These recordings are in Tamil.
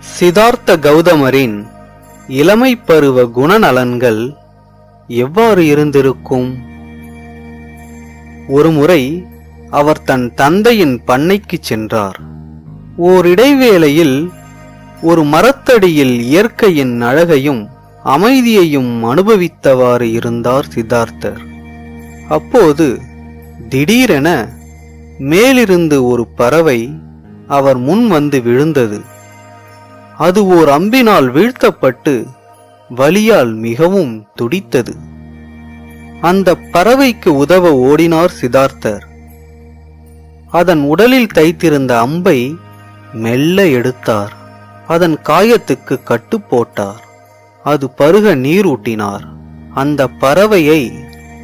சிதார்த்த கௌதமரின் இளமை பருவ குணநலன்கள் எவ்வாறு இருந்திருக்கும்? ஒருமுறை அவர் தன் தந்தையின் பண்ணைக்குச் சென்றார். ஓர் இடைவேளையில் ஒரு மரத்தடியில் இயற்கையின் அழகையும் அமைதியையும் அனுபவித்தவாறு இருந்தார் சித்தார்த்தர் அப்போது திடீரென மேலிருந்து ஒரு பறவை அவர் முன் வந்து விழுந்தது. அது ஓர் அம்பினால் வீழ்த்தப்பட்டு வலியால் மிகவும் துடித்தது. அந்த பறவைக்கு உதவ ஓடினார் சிதார்த்தர். அதன் உடலில் தைத்திருந்த அம்பை மெல்ல எடுத்தார். அதன் காயத்துக்கு கட்டு போட்டார். அது பருக நீரூட்டினார் அந்த பறவையை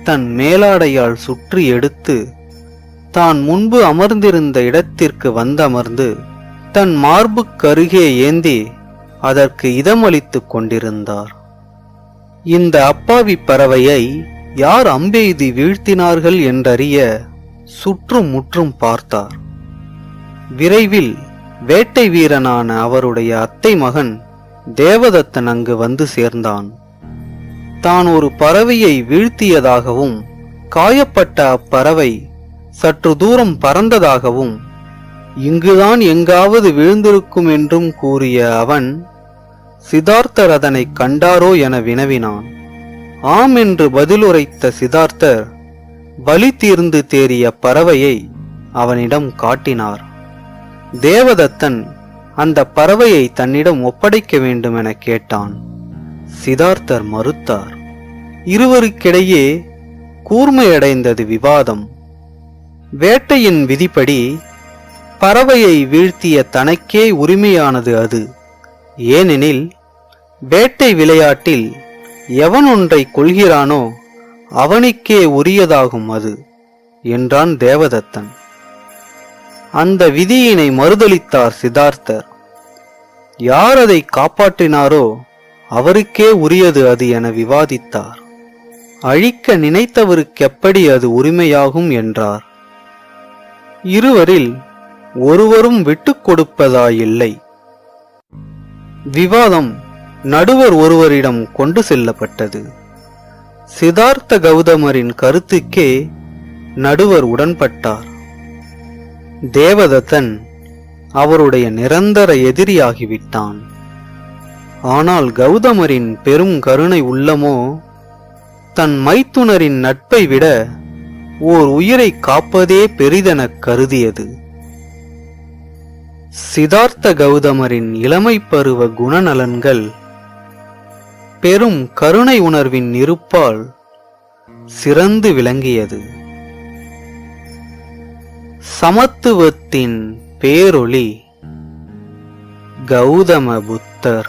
தன் மேலாடையால் சுற்றி எடுத்து தான் முன்பு அமர்ந்திருந்த இடத்திற்கு வந்தமர்ந்து தன் மார்புக்கருகே ஏந்தி அதற்கு இதமளித்துக் கொண்டிருந்தார். இந்த அப்பாவி பறவையை யார் அம்பெய்தி வீழ்த்தினார்கள் என்றறிய சுற்றும் முற்றும் பார்த்தார். விரைவில் வேட்டை வீரனான அவருடைய அத்தை மகன் தேவதத்தன் அங்கு வந்து சேர்ந்தான். தான் ஒரு பறவையை வீழ்த்தியதாகவும் காயப்பட்ட அப்பறவை சற்று தூரம் பறந்ததாகவும் இங்குதான் எங்காவது விழுந்திருக்கும் என்றும் கூறிய அவன் சிதார்த்தர் அதனை கண்டாரோ என வினவினான். ஆம் என்று பதிலுரைத்த சிதார்த்தர் வலி தீர்ந்து தேறிய பறவையை அவனிடம் காட்டினார். தேவதத்தன் அந்த பறவையை தன்னிடம் ஒப்படைக்க வேண்டும் என கேட்டான். சிதார்த்தர் மறுத்தார் இருவருக்கிடையே கூர்மையடைந்தது விவாதம். வேட்டையின் விதிப்படி பறவையை வீழ்த்திய தனக்கே உரிமையானது அது. ஏனெனில் வேட்டை விளையாட்டில் எவன் ஒன்றை கொள்கிறானோ அவனுக்கே உரியதாகும் அது என்றான் தேவதத்தன். அந்த விதியினை மறுதளித்தார் சித்தார்த்தர் யார் அதை காப்பாற்றினாரோ அவருக்கே உரியது அது என விவாதித்தார். அழிக்க நினைத்தவருக்கெப்படி அது உரிமையாகும் என்றார். இருவரில் ஒருவரும் விட்டுக் கொடுப்பதாயில்லை. விவாதம் நடுவர் ஒருவரிடம் கொண்டு செல்லப்பட்டது. சிதார்த்த கௌதமரின் கருத்துக்கே நடுவர் உடன்பட்டார். தேவதத்தன் அவருடைய நிரந்தர எதிரியாகிவிட்டான். ஆனால் கௌதமரின் பெரும் கருணை உள்ளமோ தன் மைத்துனரின் நட்பை விட ஓர் உயிரை காப்பதே பெரிதெனக் கருதியது. சிதார்த்த கௌதமரின் இளமை பருவ குணநலன்கள். பெரும் கருணை உணர்வின் இருப்பால் சிறந்து விளங்கியது. சமத்துவத்தின் பேரொளி கௌதம புத்தர்.